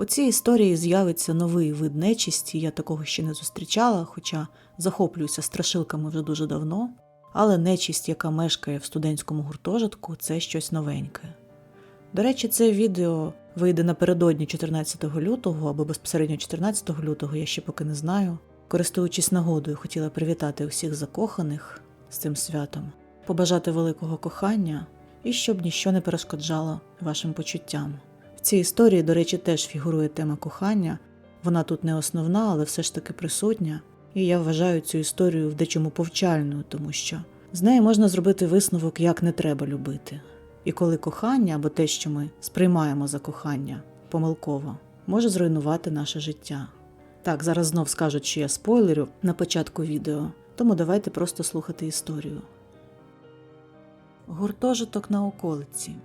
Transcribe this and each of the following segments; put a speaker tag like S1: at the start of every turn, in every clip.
S1: У цій історії з'явиться новий вид нечисті, я такого ще не зустрічала, хоча захоплююся страшилками вже дуже давно. Але нечисть, яка мешкає в студентському гуртожитку, це щось новеньке. До речі, це відео вийде напередодні 14 лютого або безпосередньо 14 лютого, я ще поки не знаю. Користуючись нагодою, хотіла привітати усіх закоханих з цим святом, побажати великого кохання і щоб ніщо не перешкоджало вашим почуттям. В цій історії, до речі, теж фігурує тема кохання. Вона тут не основна, але все ж таки присутня. І я вважаю цю історію в дечому повчальною, тому що з неї можна зробити висновок, як не треба любити. І коли кохання або те, що ми сприймаємо за кохання помилково, може зруйнувати наше життя. Так, зараз знов скажуть, що я спойлерю на початку відео, тому давайте просто слухати історію. Гуртожиток на околиці.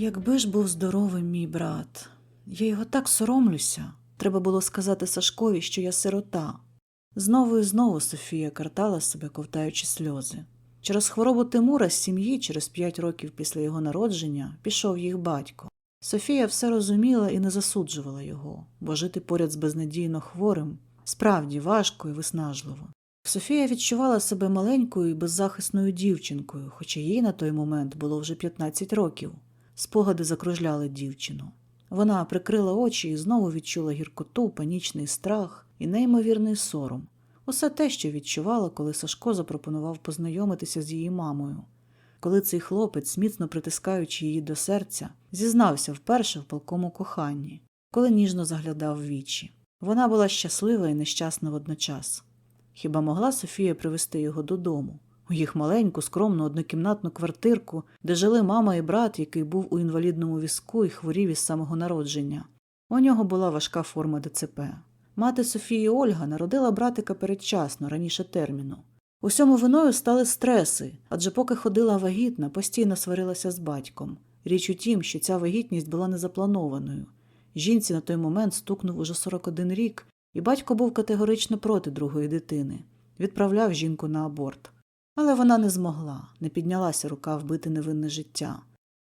S1: Якби ж був здоровим мій брат, я його так соромлюся. Треба було сказати Сашкові, що я сирота. Знову і знову Софія картала себе, ковтаючи сльози. Через хворобу Тимура з сім'ї, через п'ять років після його народження, пішов їх батько. Софія все розуміла і не засуджувала його, бо жити поряд з безнадійно хворим справді важко і виснажливо. Софія відчувала себе маленькою і беззахисною дівчинкою, хоча їй на той момент було вже 15 років. Спогади закружляли дівчину. Вона прикрила очі і знову відчула гіркоту, панічний страх і неймовірний сором. Усе те, що відчувала, коли Сашко запропонував познайомитися з її мамою. Коли цей хлопець, міцно притискаючи її до серця, зізнався вперше в палкому коханні, коли ніжно заглядав в вічі. Вона була щаслива і нещасна водночас. Хіба могла Софія привезти його додому, у їх маленьку, скромну однокімнатну квартирку, де жили мама і брат, який був у інвалідному візку і хворів із самого народження. У нього була важка форма ДЦП. Мати Софії Ольга народила братика передчасно, раніше терміну. Усьому виною стали стреси, адже поки ходила вагітна, постійно сварилася з батьком. Річ у тім, що ця вагітність була незапланованою. Жінці на той момент стукнув уже 41 рік, і батько був категорично проти другої дитини, відправляв жінку на аборт. Але вона не змогла, не піднялася рука вбити невинне життя.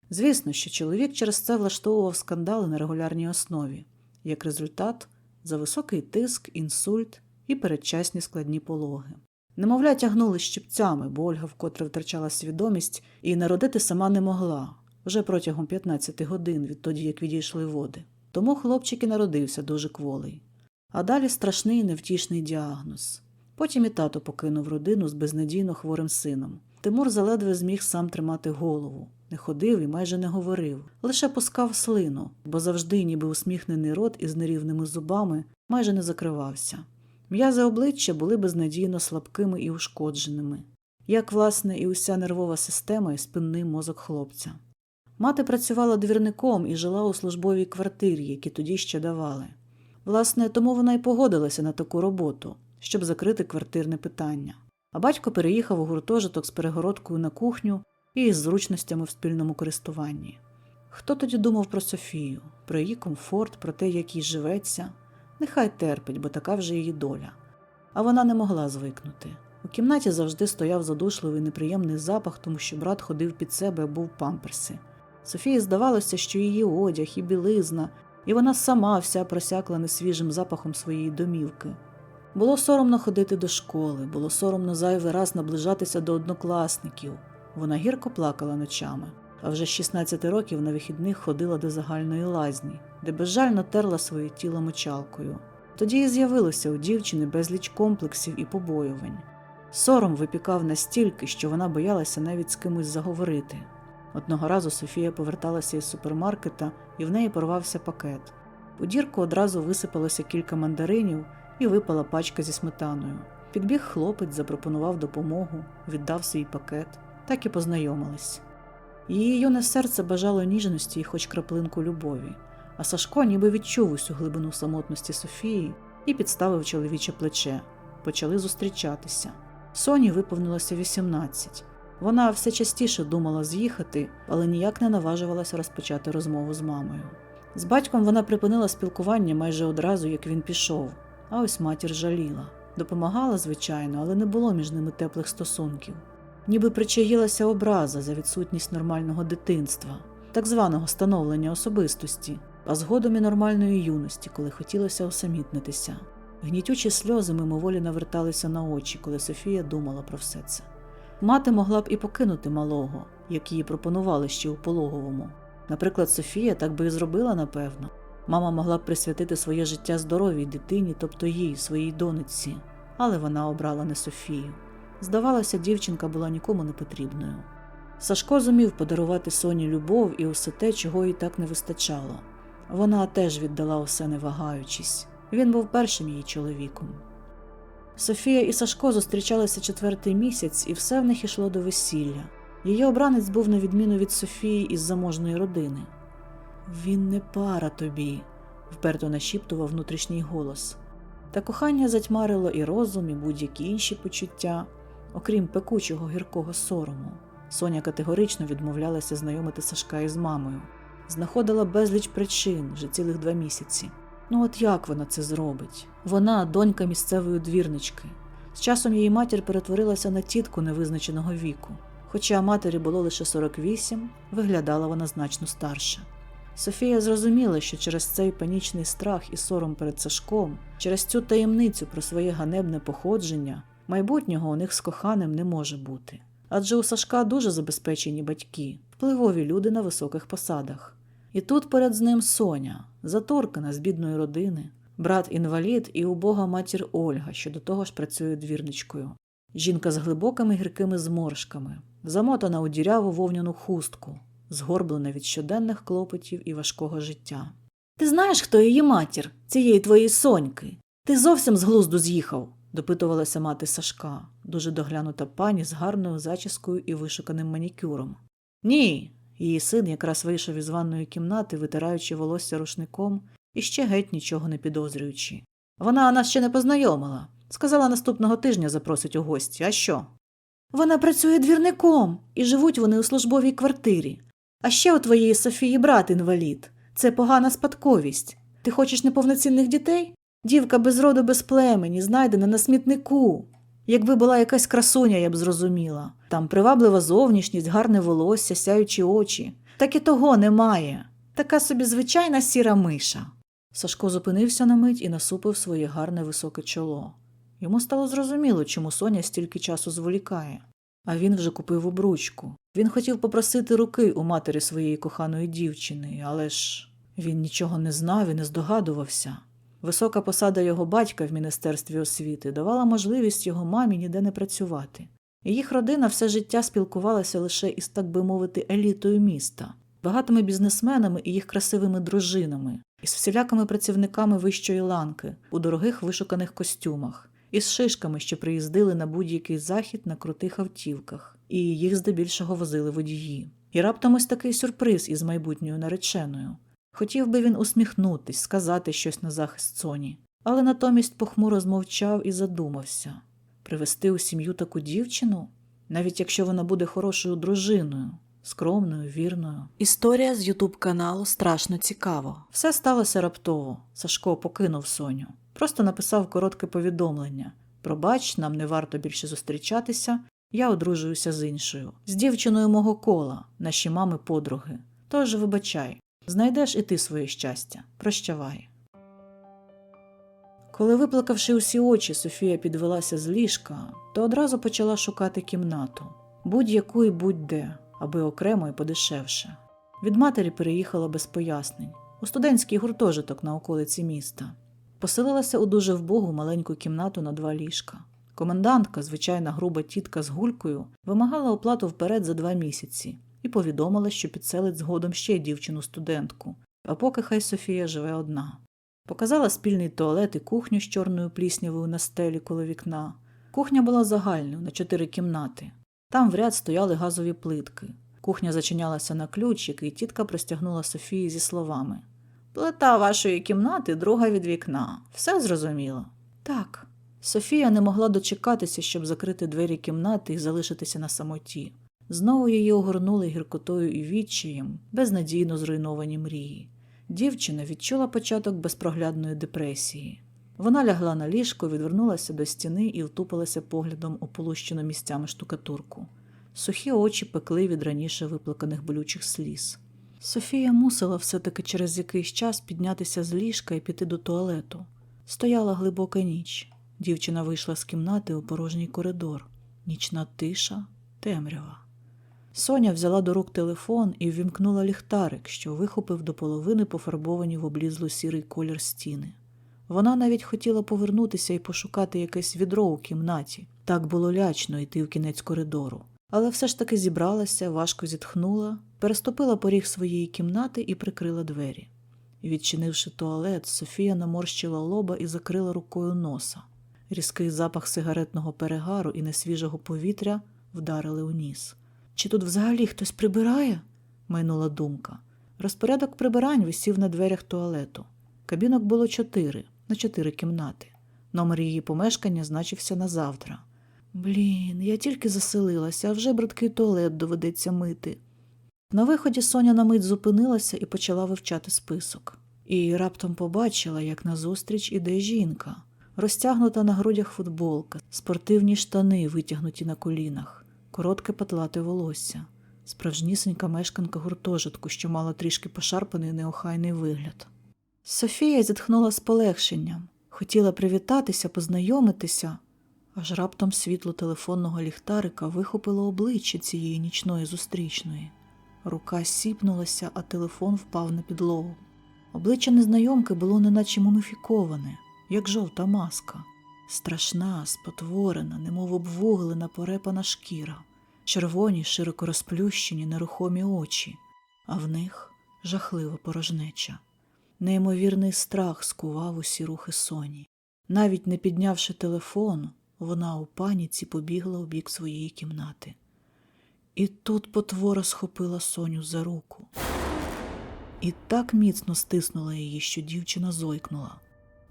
S1: Звісно, що чоловік через це влаштовував скандали на регулярній основі, як результат за високий тиск, інсульт і передчасні складні пологи. Немовля тягнули щипцями, бо Ольга вкотре втрачала свідомість і народити сама не могла вже протягом 15 годин відтоді, як відійшли води. Тому хлопчик і народився дуже кволий. А далі страшний невтішний діагноз. Потім і тато покинув родину з безнадійно хворим сином. Тимур заледве зміг сам тримати голову, не ходив і майже не говорив, лише пускав слину, бо завжди, ніби усміхнений рот із нерівними зубами, майже не закривався. М'язи обличчя були безнадійно слабкими і ушкодженими, як, власне, і уся нервова система і спинний мозок хлопця. Мати працювала двірником і жила у службовій квартирі, які тоді ще давали. Власне, тому вона й погодилася на таку роботу, щоб закрити квартирне питання. А батько переїхав у гуртожиток з перегородкою на кухню і із зручностями в спільному користуванні. Хто тоді думав про Софію, про її комфорт, про те, як їй живеться? Нехай терпить, бо така вже її доля. А вона не могла звикнути. У кімнаті завжди стояв задушливий неприємний запах, тому що брат ходив під себе або в памперси. Софії здавалося, що її одяг і білизна, і вона сама вся просякла несвіжим запахом своєї домівки. Було соромно ходити до школи, було соромно зайвий раз наближатися до однокласників. Вона гірко плакала ночами, а вже з 16 років на вихідних ходила до загальної лазні, де безжально терла своє тіло мочалкою. Тоді і з'явилося у дівчини безліч комплексів і побоювань. Сором випікав настільки, що вона боялася навіть з кимось заговорити. Одного разу Софія поверталася із супермаркета, і в неї порвався пакет. У дірку одразу висипалося кілька мандаринів і випала пачка зі сметаною. Підбіг хлопець, запропонував допомогу, віддав свій пакет, так і познайомились. Її юне серце бажало ніжності і хоч краплинку любові, а Сашко ніби відчув усю глибину самотності Софії і підставив чоловіче плече. почали зустрічатися. Соні виповнилося 18. Вона все частіше думала з'їхати, але ніяк не наважувалася розпочати розмову з мамою. З батьком вона припинила спілкування майже одразу, як він пішов, а ось матір жаліла. Допомагала, звичайно, але не було між ними теплих стосунків. Ніби причаїлася образа за відсутність нормального дитинства, так званого становлення особистості, а згодом і нормальної юності, коли хотілося усамітнитися. Гнітючі сльози мимоволі наверталися на очі, коли Софія думала про все це. Мати могла б і покинути малого, як їй пропонували ще у пологовому. Наприклад, Софія так би і зробила, напевно. Мама могла б присвятити своє життя здоровій дитині, тобто їй, своїй донечці, але вона обрала не Софію. Здавалося, дівчинка була нікому не потрібною. Сашко зумів подарувати Соні любов і усе те, чого їй так не вистачало. Вона теж віддала усе не вагаючись. Він був першим її чоловіком. Софія і Сашко зустрічалися четвертий місяць, і все в них ішло до весілля. Її обранець був на відміну від Софії із заможної родини. Він не пара тобі, вперто нашіптував внутрішній голос. Та кохання затьмарило і розум, і будь-які інші почуття, окрім пекучого гіркого сорому. Соня категорично відмовлялася знайомити Сашка із мамою, знаходила безліч причин вже цілих два місяці. Ну от як вона це зробить? Вона донька місцевої двірнички. З часом її матір перетворилася на тітку невизначеного віку. Хоча матері було лише 48, виглядала вона значно старше. Софія зрозуміла, що через цей панічний страх і сором перед Сашком, через цю таємницю про своє ганебне походження, майбутнього у них з коханим не може бути. Адже у Сашка дуже забезпечені батьки, впливові люди на високих посадах. І тут поряд з ним Соня, заторкана з бідної родини, брат інвалід і убога матір Ольга, що до того ж працює двірничкою. Жінка з глибокими гіркими зморшками, замотана у діряву вовняну хустку, згорблена від щоденних клопотів і важкого життя. Ти знаєш, хто її матір, цієї твоєї соньки? Ти зовсім з глузду з'їхав, допитувалася мати Сашка, дуже доглянута пані з гарною зачіскою і вишуканим манікюром. Ні. Її син якраз вийшов із ванної кімнати, витираючи волосся рушником і ще геть нічого не підозрюючи. Вона нас ще не познайомила. Сказала, наступного тижня запросить у гості. А що? Вона працює двірником, і живуть вони у службовій квартирі. А ще у твоєї Софії брат інвалід. Це погана спадковість. Ти хочеш неповноцінних дітей? Дівка без роду, без племені, знайдена на смітнику. Якби була якась красуня, я б зрозуміла. Там приваблива зовнішність, гарне волосся, сяючі очі. Так і того немає. Така собі звичайна сіра миша. Сашко зупинився на мить і насупив своє гарне високе чоло. Йому стало зрозуміло, чому Соня стільки часу зволікає. А він вже купив обручку. Він хотів попросити руки у матері своєї коханої дівчини, але ж він нічого не знав і не здогадувався. Висока посада його батька в Міністерстві освіти давала можливість його мамі ніде не працювати. Їх родина все життя спілкувалася лише із, так би мовити, елітою міста, багатими бізнесменами і їх красивими дружинами, із всілякими працівниками вищої ланки у дорогих вишуканих костюмах, із шишками, що приїздили на будь-який захід на крутих автівках, і їх здебільшого возили водії. І раптом ось такий сюрприз із майбутньою нареченою. Хотів би він усміхнутись, сказати щось на захист Соні, але натомість похмуро змовчав і задумався привести у сім'ю таку дівчину, навіть якщо вона буде хорошою дружиною, скромною, вірною. Історія з Ютуб каналу страшно цікаво. Все сталося раптово. Сашко покинув Соню. Просто написав коротке повідомлення: Пробач, нам не варто більше зустрічатися. Я одружуюся з іншою, з дівчиною мого кола, наші мами подруги. Тож вибачай, знайдеш і ти своє щастя. Прощавай. Коли, виплакавши усі очі, Софія підвелася з ліжка, то одразу почала шукати кімнату будь-яку і будь-де, аби окремо і подешевше. Від матері переїхала без пояснень у студентський гуртожиток на околиці міста. Поселилася у дуже вбогу маленьку кімнату на два ліжка. Комендантка, звичайна груба тітка з гулькою, вимагала оплату вперед за два місяці і повідомила, що підселить згодом ще дівчину-студентку, а поки хай Софія живе одна. Показала спільний туалет і кухню з чорною пліснявою на стелі коло вікна. Кухня була загальною на чотири кімнати. Там в ряд стояли газові плитки. Кухня зачинялася на ключ, який тітка простягнула Софії зі словами Плита вашої кімнати друга від вікна. Все зрозуміло. Так. Софія не могла дочекатися, щоб закрити двері кімнати і залишитися на самоті. Знову її огорнули гіркотою і відчаєм, безнадійно зруйновані мрії. Дівчина відчула початок безпроглядної депресії. Вона лягла на ліжко, відвернулася до стіни і втупилася поглядом у полущену місцями штукатурку. Сухі очі пекли від раніше виплаканих болючих сліз. Софія мусила все-таки через якийсь час піднятися з ліжка і піти до туалету. Стояла глибока ніч. Дівчина вийшла з кімнати у порожній коридор. Нічна тиша, темрява. Соня взяла до рук телефон і ввімкнула ліхтарик, що вихопив до половини пофарбовані в облізло сірий колір стіни. Вона навіть хотіла повернутися і пошукати якесь відро у кімнаті. Так було лячно йти в кінець коридору. Але все ж таки зібралася, важко зітхнула, переступила поріг своєї кімнати і прикрила двері. Відчинивши туалет, Софія наморщила лоба і закрила рукою носа. Різкий запах сигаретного перегару і несвіжого повітря вдарили у ніс. Чи тут взагалі хтось прибирає? майнула думка. Розпорядок прибирань висів на дверях туалету. Кабінок було чотири, на чотири кімнати. Номер її помешкання значився на завтра. Блін, я тільки заселилася, а вже бридкий туалет доведеться мити. На виході Соня на мить зупинилася і почала вивчати список. І раптом побачила, як назустріч іде жінка, розтягнута на грудях футболка, спортивні штани, витягнуті на колінах, коротке патлате волосся, справжнісенька мешканка гуртожитку, що мала трішки пошарпаний неохайний вигляд. Софія зітхнула з полегшенням, хотіла привітатися, познайомитися, аж раптом світло телефонного ліхтарика вихопило обличчя цієї нічної зустрічної. Рука сіпнулася, а телефон впав на підлогу. Обличчя незнайомки було неначе муміфіковане, як жовта маска, страшна, спотворена, немов обвуглена, порепана шкіра, червоні, широко розплющені, нерухомі очі, а в них жахлива порожнеча. Неймовірний страх скував усі рухи Соні. Навіть не піднявши телефон, вона у паніці побігла у бік своєї кімнати. І тут потвора схопила Соню за руку. І так міцно стиснула її, що дівчина зойкнула,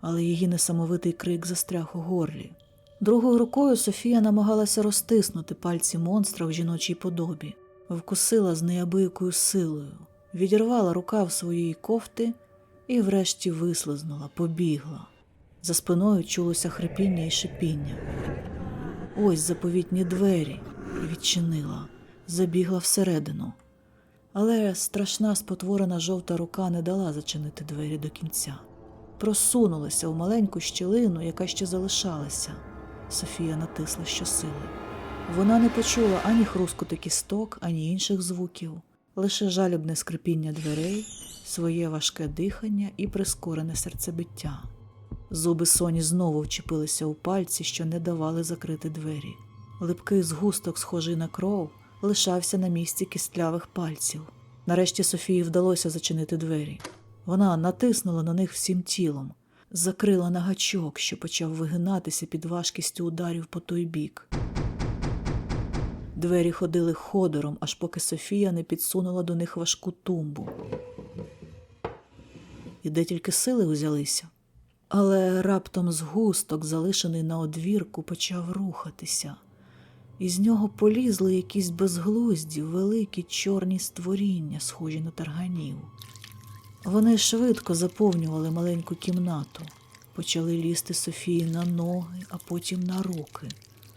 S1: але її несамовитий крик застряг у горлі. Другою рукою Софія намагалася розтиснути пальці монстра в жіночій подобі, вкусила з неабиякою силою, відірвала рукав своєї кофти і врешті вислизнула, побігла. За спиною чулося хрипіння і шипіння. Ось заповітні двері відчинила, забігла всередину. Але страшна спотворена жовта рука не дала зачинити двері до кінця. Просунулася у маленьку щілину, яка ще залишалася. Софія натисла щосили. Вона не почула ані хрускоти кісток, ані інших звуків, лише жалібне скрипіння дверей, своє важке дихання і прискорене серцебиття. Зуби Соні знову вчепилися у пальці, що не давали закрити двері. Липкий згусток, схожий на кров, лишався на місці кістлявих пальців. Нарешті Софії вдалося зачинити двері. Вона натиснула на них всім тілом, закрила на гачок, що почав вигинатися під важкістю ударів по той бік. Двері ходили ходором, аж поки Софія не підсунула до них важку тумбу. І де тільки сили узялися. Але раптом згусток, залишений на одвірку, почав рухатися. Із нього полізли якісь безглузді, великі чорні створіння, схожі на тарганів. Вони швидко заповнювали маленьку кімнату, почали лізти Софії на ноги, а потім на руки.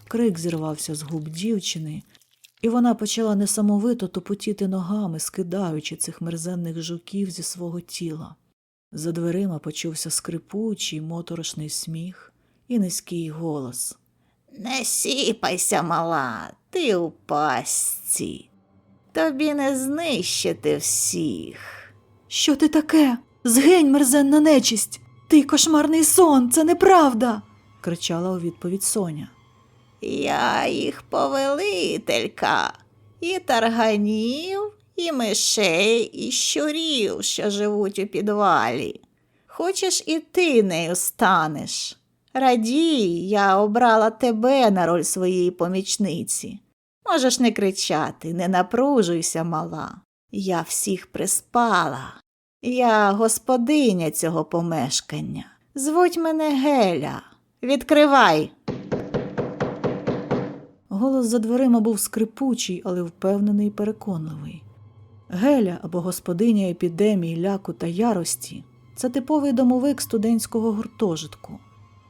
S1: Крик зірвався з губ дівчини, і вона почала несамовито топотіти ногами, скидаючи цих мерзенних жуків зі свого тіла. За дверима почувся скрипучий, моторошний сміх і низький голос.
S2: Не сіпайся, мала, ти у пастці. Тобі не знищити всіх.
S1: Що ти таке? Згень, мерзенна нечисть! Ти кошмарний сон, це неправда. кричала у відповідь Соня.
S2: Я їх повелителька, і тарганів, і мишей, і щурів, що живуть у підвалі. Хочеш і ти нею станеш. Радій, я обрала тебе на роль своєї помічниці. Можеш не кричати, не напружуйся, мала. Я всіх приспала. Я господиня цього помешкання. Звуть мене Геля. Відкривай.
S1: Голос за дверима був скрипучий, але впевнений і переконливий. Геля або господиня епідемії, ляку та ярості це типовий домовик студентського гуртожитку.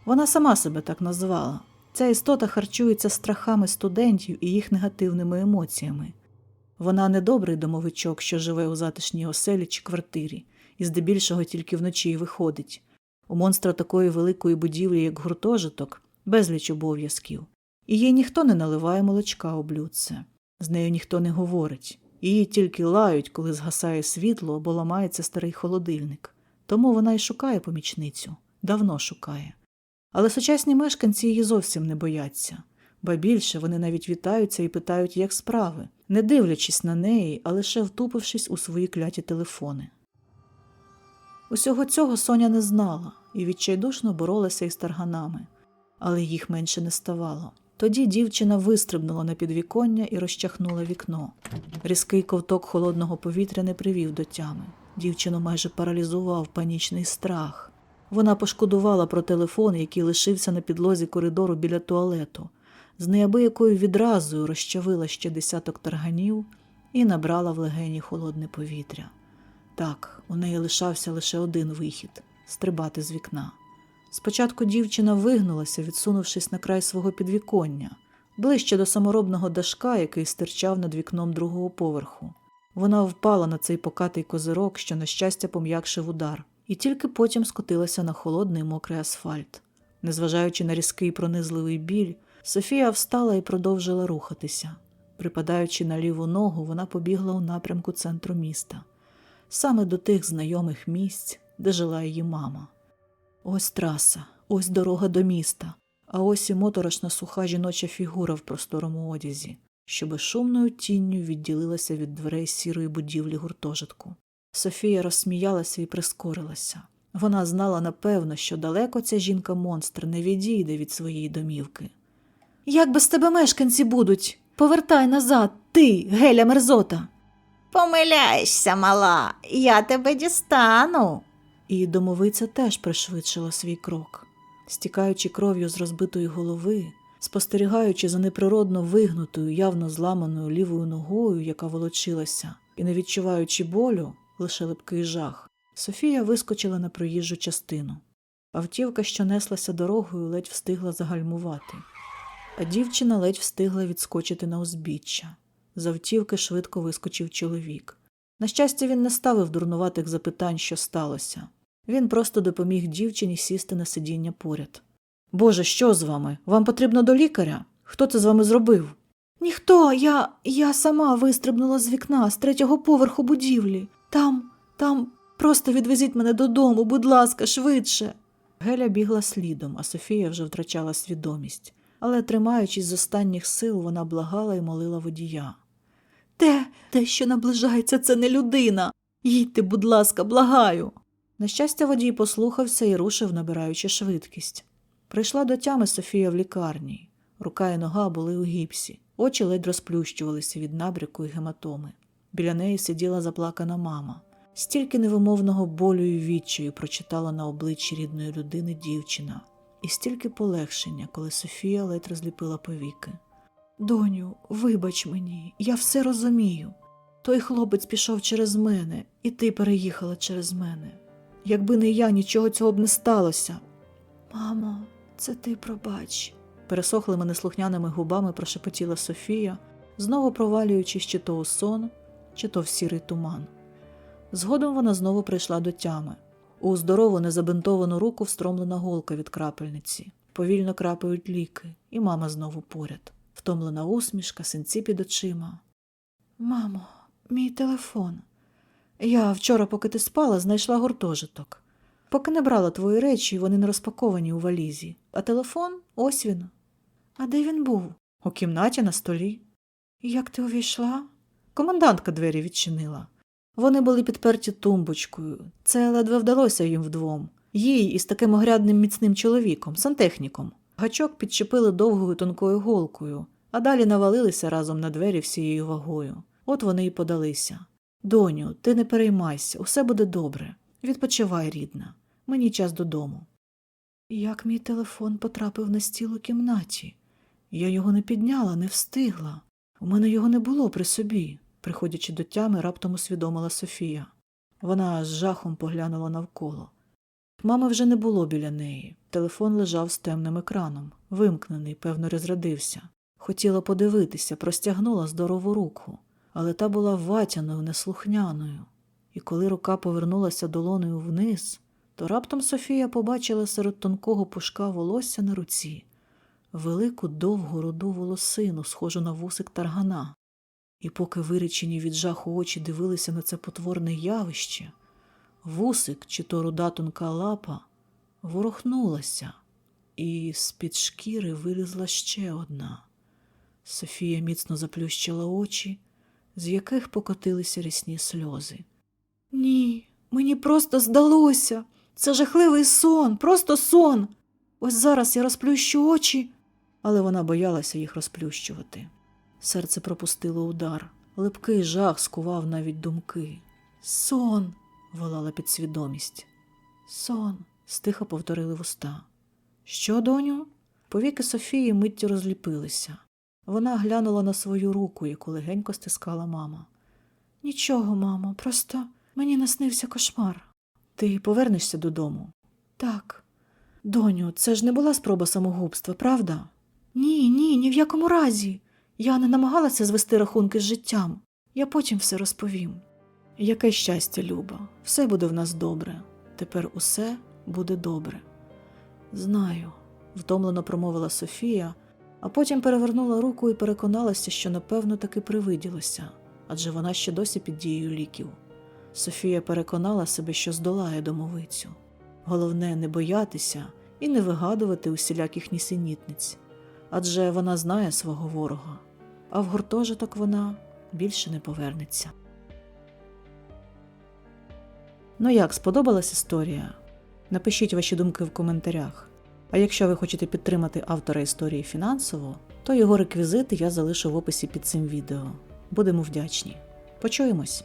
S1: Вона сама себе так назвала. Ця істота харчується страхами студентів і їх негативними емоціями. Вона не добрий домовичок, що живе у затишній оселі чи квартирі, і здебільшого тільки вночі й виходить. У монстра такої великої будівлі, як гуртожиток, безліч обов'язків. І їй ніхто не наливає молочка у блюдце. З нею ніхто не говорить. Її тільки лають, коли згасає світло або ламається старий холодильник. Тому вона й шукає помічницю, давно шукає. Але сучасні мешканці її зовсім не бояться, ба більше вони навіть вітаються і питають, як справи, не дивлячись на неї, а лише втупившись у свої кляті телефони. Усього цього Соня не знала і відчайдушно боролася із тарганами, але їх менше не ставало. Тоді дівчина вистрибнула на підвіконня і розчахнула вікно. Різкий ковток холодного повітря не привів до тями. Дівчину майже паралізував панічний страх. Вона пошкодувала про телефон, який лишився на підлозі коридору біля туалету. З неабиякою відразою розчавила ще десяток тарганів і набрала в легені холодне повітря. Так, у неї лишався лише один вихід стрибати з вікна. Спочатку дівчина вигнулася, відсунувшись на край свого підвіконня, ближче до саморобного дашка, який стирчав над вікном другого поверху. Вона впала на цей покатий козирок, що, на щастя, пом'якшив удар, і тільки потім скотилася на холодний мокрий асфальт. Незважаючи на різкий пронизливий біль, Софія встала і продовжила рухатися. Припадаючи на ліву ногу, вона побігла у напрямку центру міста, саме до тих знайомих місць, де жила її мама. Ось траса, ось дорога до міста, а ось і моторошна суха жіноча фігура в просторому одязі, що безшумною тінню відділилася від дверей сірої будівлі гуртожитку. Софія розсміялася і прискорилася. Вона знала напевно, що далеко ця жінка-монстр не відійде від своєї домівки. Як без тебе мешканці будуть? Повертай назад, ти, геля мерзота.
S2: Помиляєшся, мала, я тебе дістану.
S1: І домовиця теж пришвидшила свій крок, стікаючи кров'ю з розбитої голови, спостерігаючи за неприродно вигнутою, явно зламаною лівою ногою, яка волочилася, і не відчуваючи болю, лише липкий жах, Софія вискочила на проїжджу частину. Автівка, що неслася дорогою, ледь встигла загальмувати, а дівчина ледь встигла відскочити на узбіччя. З автівки швидко вискочив чоловік. На щастя, він не ставив дурнуватих запитань, що сталося. Він просто допоміг дівчині сісти на сидіння поряд. Боже, що з вами? Вам потрібно до лікаря? Хто це з вами зробив? Ніхто, я. я сама вистрибнула з вікна з третього поверху будівлі. Там, там, просто відвезіть мене додому, будь ласка, швидше. Геля бігла слідом, а Софія вже втрачала свідомість. Але, тримаючись з останніх сил, вона благала і молила водія. Те, те, що наближається, це не людина. Їдьте, будь ласка, благаю. На щастя, водій послухався і рушив, набираючи швидкість. Прийшла до тями Софія в лікарні. Рука і нога були у гіпсі, очі ледь розплющувалися від набряку і гематоми. Біля неї сиділа заплакана мама. Стільки невимовного болю і відчаю прочитала на обличчі рідної людини дівчина, і стільки полегшення, коли Софія ледь розліпила повіки. Доню, вибач мені, я все розумію. Той хлопець пішов через мене, і ти переїхала через мене. Якби не я, нічого цього б не сталося. Мамо, це ти пробач. Пересохлими неслухняними губами прошепотіла Софія, знову провалюючись чи то у сон, чи то в сірий туман. Згодом вона знову прийшла до тями. У здорову незабинтовану руку встромлена голка від крапельниці. Повільно крапають ліки, і мама знову поряд. Втомлена усмішка, синці під очима. Мамо, мій телефон. Я вчора, поки ти спала, знайшла гуртожиток. Поки не брала твої речі, вони не розпаковані у валізі. А телефон ось він. А де він був? У кімнаті на столі. Як ти увійшла? Комендантка двері відчинила. Вони були підперті тумбочкою. Це ледве вдалося їм вдвом. Їй із таким огрядним міцним чоловіком, сантехніком. Гачок підчепили довгою тонкою голкою, а далі навалилися разом на двері всією вагою. От вони й подалися. Доню, ти не переймайся, усе буде добре. Відпочивай, рідна. Мені час додому. Як мій телефон потрапив на стіл у кімнаті? Я його не підняла, не встигла. У мене його не було при собі, приходячи до тями, раптом усвідомила Софія. Вона з жахом поглянула навколо. Мами вже не було біля неї. Телефон лежав з темним екраном, вимкнений, певно, розрядився. Хотіла подивитися, простягнула здорову руку, але та була ватяною, неслухняною. І коли рука повернулася долонею вниз, то раптом Софія побачила серед тонкого пушка волосся на руці велику довгу руду волосину, схожу на вусик таргана. І поки виречені від жаху очі дивилися на це потворне явище, вусик чи то руда тонка лапа ворухнулася, і з-під шкіри вилізла ще одна. Софія міцно заплющила очі, з яких покотилися рясні сльози. Ні, мені просто здалося. Це жахливий сон, просто сон. Ось зараз я розплющу очі, але вона боялася їх розплющувати. Серце пропустило удар, липкий жах скував навіть думки. Сон, волала підсвідомість. Сон, стиха повторили вуста. Що, доню? Повіки Софії миттю розліпилися. Вона глянула на свою руку, яку легенько стискала мама. Нічого, мамо, просто мені наснився кошмар. Ти повернешся додому? Так. Доню, це ж не була спроба самогубства, правда? Ні, ні, ні в якому разі. Я не намагалася звести рахунки з життям. Я потім все розповім. Яке щастя, Люба, все буде в нас добре. Тепер усе буде добре. Знаю, втомлено промовила Софія, а потім перевернула руку і переконалася, що напевно таки привиділося, адже вона ще досі під дією ліків. Софія переконала себе, що здолає домовицю. Головне не боятися і не вигадувати усіляких нісенітниць, адже вона знає свого ворога, а в гуртожиток вона більше не повернеться. Ну як, сподобалась історія? Напишіть ваші думки в коментарях. А якщо ви хочете підтримати автора історії фінансово, то його реквізити я залишу в описі під цим відео. Будемо вдячні. Почуємось!